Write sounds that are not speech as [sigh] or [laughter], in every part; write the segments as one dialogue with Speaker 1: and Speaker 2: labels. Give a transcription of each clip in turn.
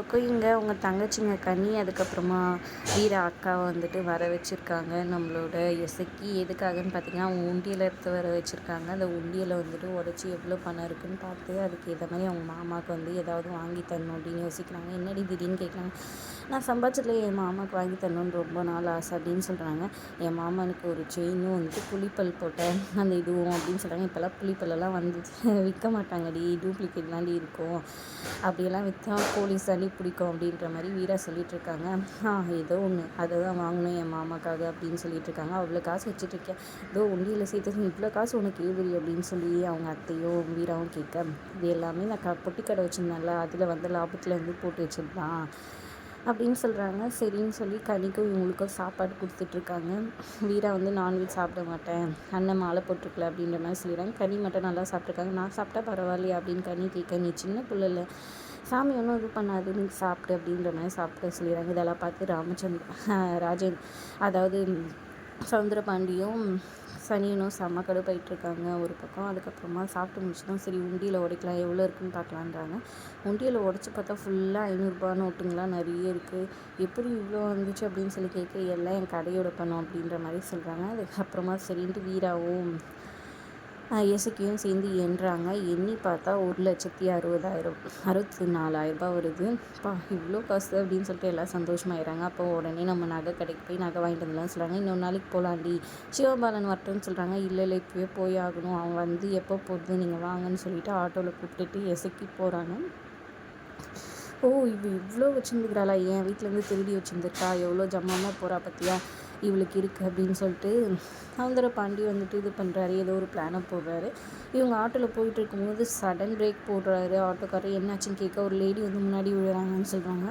Speaker 1: இப்போ இங்கே அவங்க தங்கச்சிங்க கனி அதுக்கப்புறமா வீரா அக்கா வந்துட்டு வர வச்சுருக்காங்க. நம்மளோட இசைக்கு எதுக்காகன்னு பார்த்தீங்கன்னா அவங்க உண்டியில் எடுத்து வர வச்சுருக்காங்க. அந்த உண்டியலை வந்துட்டு உடச்சி எவ்வளோ பணம் இருக்குன்னு பார்த்து அதுக்கு ஏற்ற மாதிரி அவங்க மாமாவுக்கு வந்து ஏதாவது வாங்கி தரணும் அப்படின்னு யோசிக்கிறாங்க. என்னடி திடீர்னு கேட்குறாங்க நான் சம்பாதிச்சதுல என் மாமாவுக்கு வாங்கி தரணும்னு ரொம்ப நாள் ஆசை அப்படின்னு சொல்கிறாங்க என் மாமனுக்கு ஒரு செயினும் வந்துட்டு புளிப்பல் போட்டேன் அந்த இதுவும் அப்படின்னு சொல்கிறாங்க இப்போல்லாம் புளிப்பல்லெல்லாம் வந்து விற்க மாட்டாங்கடி. டூப்ளிகேட் தாண்டி இருக்கும். அப்படியெல்லாம் விற்றா போலீஸ் தாண்டி பிடிக்கும் அப்படின்ற மாதிரி வீரா சொல்லிகிட்ருக்காங்க ஆ ஏதோ ஒன்று அதை தான் வாங்கணும் என் மாமாக்காக அப்படின்னு சொல்லிகிட்ருக்காங்க அவ்வளோ காசு வச்சுட்ருக்கேன் ஏதோ உண்டியில் சேர்த்து இவ்வளோ காசு உனக்கு ஏவரி அப்படின்னு சொல்லி அவங்க அத்தையும் வீராவும் கேட்க இது எல்லாமே நான் க பொட்டி கடை வச்சுருந்தேன்ல. அதில் வந்து லாபத்தில் இருந்து போட்டு வச்சுருந்தான். அப்படின்னு சொல்கிறாங்க சரின்னு சொல்லி கனிக்கும் இவங்களுக்கும் சாப்பாடு கொடுத்துட்ருக்காங்க. வீரா வந்து நான்வெஜ் சாப்பிட மாட்டேன். அண்ணன் மாலை போட்டிருக்கல அப்படின்ற மாதிரி சொல்லிடுறாங்க. கனி மட்டும் நல்லா சாப்பிட்ருக்காங்க நான் சாப்பிட்டா பரவாயில்லையா? அப்படின்னு கனி கேட்க நீ சின்ன பிள்ளைல சாமி ஒன்றும் இது பண்ணாது நீங்கள் சாப்பிடு அப்படின்ற மாதிரி சாப்பிட சொல்லிடுறாங்க. இதெல்லாம் பார்த்து ராமச்சந்திர [laughs] ராஜேந்த் அதாவது சவுந்தரபாண்டியும் சனியனும் செம்ம கடுப்பாயிட்ருக்காங்க ஒரு பக்கம். அதுக்கப்புறமா சாப்பிட்டு முடிச்சதும் சரி உண்டியில் உடைக்கலாம் எவ்வளோ இருக்குன்னு பார்க்கலான்றாங்க. உண்டியில் உடச்சி பார்த்தா ஃபுல்லாக ஐநூறுரூபா நோட்டுங்களாம் நிறைய இருக்குது எப்படி இவ்வளோ வந்துச்சு அப்படின்னு சொல்லி கேட்க எல்லாம் என் கடையோட பணம் அப்படின்ற மாதிரி சொல்கிறாங்க அதுக்கப்புறமா சரின்ட்டு வீராவும் இசக்கியும் சேர்ந்து எண்ணுறாங்க எண்ணி பார்த்தா ஒரு லட்சத்தி அறுபதாயிரம் அறுபத்தி நாலாயிரரூபா வருது. பா இவ்வளோ காசு அப்படின்னு சொல்லிட்டு எல்லாம் சந்தோஷமாயிடுறாங்க. அப்போ உடனே நம்ம நகை கடைக்கு போய் நகை வாங்கிட்டு வந்துடலாம்னு சொல்கிறாங்க இன்னொரு நாளைக்கு போகலாண்டி சிவபாலன் வரட்டும்னு சொல்கிறாங்க இல்லை இல்லை இப்போயே போய் ஆகணும். அவன் வந்து எப்போ போகுது நீங்கள் வாங்கன்னு சொல்லிட்டு ஆட்டோவில் கூப்பிட்டுட்டு இசக்கி போகிறாங்க ஓ இவ இவ்வளோ வச்சுருந்துக்கிறாளா என் வீட்டிலேருந்து திருடி வச்சுருந்துருக்கா? எவ்வளோ ஜம்மாமல் போகிறா பற்றியா இவளுக்கு இருக்குது அப்படின்னு சொல்லிட்டு சவுந்தர பாண்டி வந்துட்டு இது பண்ணுறாரு ஏதோ ஒரு பிளானை போடுறாரு. இவங்க ஆட்டோவில் போயிட்டு இருக்கும்போது சடன் பிரேக் போடுறாரு. ஆட்டோக்காரர் என்னாச்சுன்னு கேட்க ஒரு லேடி வந்து முன்னாடி விழுறாங்கன்னு சொல்கிறாங்க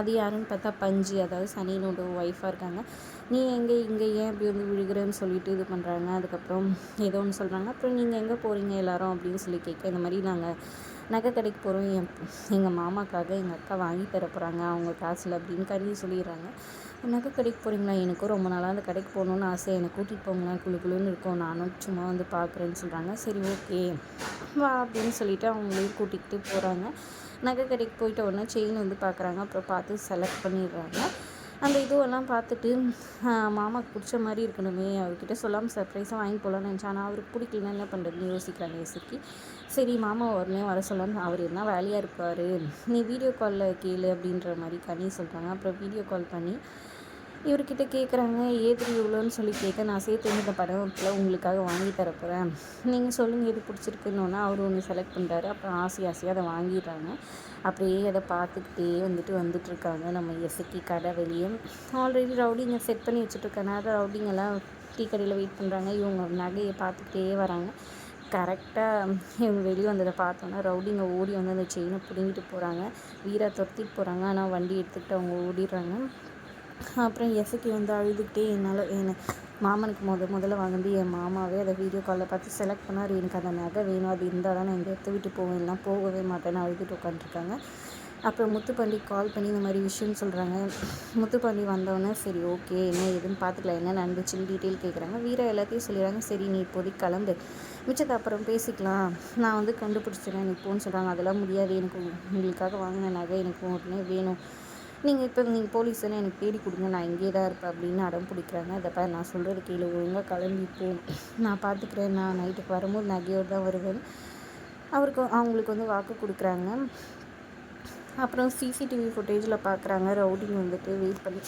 Speaker 1: அது யாருன்னு பார்த்தா பஞ்சு அதாவது சனியனோட ஒய்ஃபாக இருக்காங்க. நீ எங்கே இங்கே ஏன் இப்படி வந்து விழுகிறேன்னு சொல்லிட்டு இது பண்ணுறாங்க அதுக்கப்புறம் ஏதோ ஒன்று சொல்கிறாங்க அப்புறம் நீங்கள் எங்கே போகிறீங்க எல்லாரும் அப்படின்னு சொல்லி கேட்க இந்த மாதிரி நாங்கள் நகை கடைக்கு போகிறோம் என் எங்கள் மாமாக்காக எங்கள் அக்கா வாங்கி தர போகிறாங்க அவங்க காசில் அப்படின்னு கருதி சொல்லிடுறாங்க. நகை கடைக்கு போகிறீங்களா எனக்கும் ரொம்ப நாளாக அந்த கடைக்கு போகணுன்னு ஆசை. என்னை கூட்டிகிட்டு போங்களேன். குழு குழுன்னு இருக்கும். நானும் சும்மா வந்து பார்க்குறேன்னு சொல்கிறாங்க சரி ஓகே. வா அப்படின்னு சொல்லிவிட்டு அவங்களையும் கூட்டிகிட்டு போகிறாங்க நகை கடைக்கு போயிட்ட உடனே செயின் வந்து பார்க்குறாங்க அப்புறம் பார்த்து செலக்ட் பண்ணிடுறாங்க. அந்த இதுவெல்லாம் பார்த்துட்டு மாமாவுக்கு பிடிச்ச மாதிரி இருக்கணுமே. அவர்கிட்ட சொல்லாமல் சர்ப்ரைஸாக வாங்கி போகலான்னு நினச்சேன். ஆனால் அவருக்கு பிடிக்கலன்னா என்ன பண்ணுறதுன்னு யோசிக்கிறாங்க யோசிக்கி சரி மாமா உடனே வர சொல்லலான்னு அவர் என்ன வேலையாக இருப்பார்? நீ வீடியோ காலில் கேளு அப்படின்ற மாதிரி கனி சொல்கிறாங்க அப்புறம் வீடியோ கால் பண்ணி இவர்கிட்ட கேட்குறாங்க ஏது இவ்வளோன்னு சொல்லி கேட்க நான் சேர்த்து இந்த படம் உங்களுக்காக வாங்கி தரப்போகிறேன் நீங்கள் சொல்லுங்கள் எது பிடிச்சிருக்குன்னொன்னா அவர் ஒன்று செலக்ட் பண்ணுறாரு அப்புறம் ஆசை ஆசையாக அதை வாங்கிடுறாங்க. அப்படியே அதை பார்த்துக்கிட்டே வந்துட்டு வந்துட்டுருக்காங்க நம்ம எசக்கி கடை வெளியே. ஆல்ரெடி ரவுடிங்க செட் பண்ணி வச்சுட்ருக்கனால ரவுடிங்கெல்லாம் டீ கடையில் வெயிட் பண்ணுறாங்க இவங்க நகையை பார்த்துக்கிட்டே வராங்க. கரெக்டாக இவங்க வெளியே வந்ததை பார்த்தோன்னா ரவுடிங்க ஓடி வந்து அந்த செயினை பிடுங்கிட்டு போகிறாங்க வீரா துரத்திட்டு போகிறாங்க ஆனால் வண்டி எடுத்துக்கிட்டு அவங்க ஓடிடுறாங்க. அப்புறம் எசக்கி வந்து அழுதுகிட்டே என்னால் என் மாமனுக்கு முத முதல்ல வாங்கி என் மாமாவே. அதை வீடியோ காலில் பார்த்து செலக்ட் பண்ணார். எனக்கு அந்த நகை வேணும். அது இருந்தால் தான் நான் இந்த எடுத்து விட்டு போவேன். இல்லைனா போகவே மாட்டேன்னு அழுதுட்டு உட்காந்துருக்காங்க அப்புறம் முத்துப்பாண்டி கால் பண்ணி இந்த மாதிரி விஷயம்னு சொல்கிறாங்க முத்துப்பாண்டி வந்தோடனே சரி ஓகே என்ன ஏதுன்னு பார்த்துக்கலாம் என்ன நடந்துச்சுன்னு டீட்டெயில் கேட்குறாங்க வீரா எல்லாத்தையும் சொல்லிடுறாங்க. சரி நீ இப்போதைக்கு கிளம்பு. மிச்சத்தை அப்புறம் பேசிக்கலாம். நான் வந்து கண்டுபிடிச்சிடுறேன். நீ போன்னு சொல்கிறாங்க அதெல்லாம் முடியாது. எனக்கு உங்களுக்காக வாங்கின நகை எனக்கு உடனே வேணும். நீங்கள் இப்போ நீங்கள் போலீஸ் தானே எனக்கு தேடி கொடுங்க நான் இங்கே தான் இருப்பேன் அப்படின்னு அடம் பிடிக்கிறாங்க. அதை நான் சொல்கிறது கீழே ஒழுங்காக கிளம்பி நான் பார்த்துக்கிறேன் நான் நைட்டுக்கு வரும்போது நகையோடு தான் வருவேன். அவருக்கு அவங்களுக்கு வந்து வாக்கு கொடுக்குறாங்க. அப்புறம் சிசிடிவி ஃபுட்டேஜில் பார்க்குறாங்க ரவுடிங் வந்துட்டு வெயிட் பண்ணி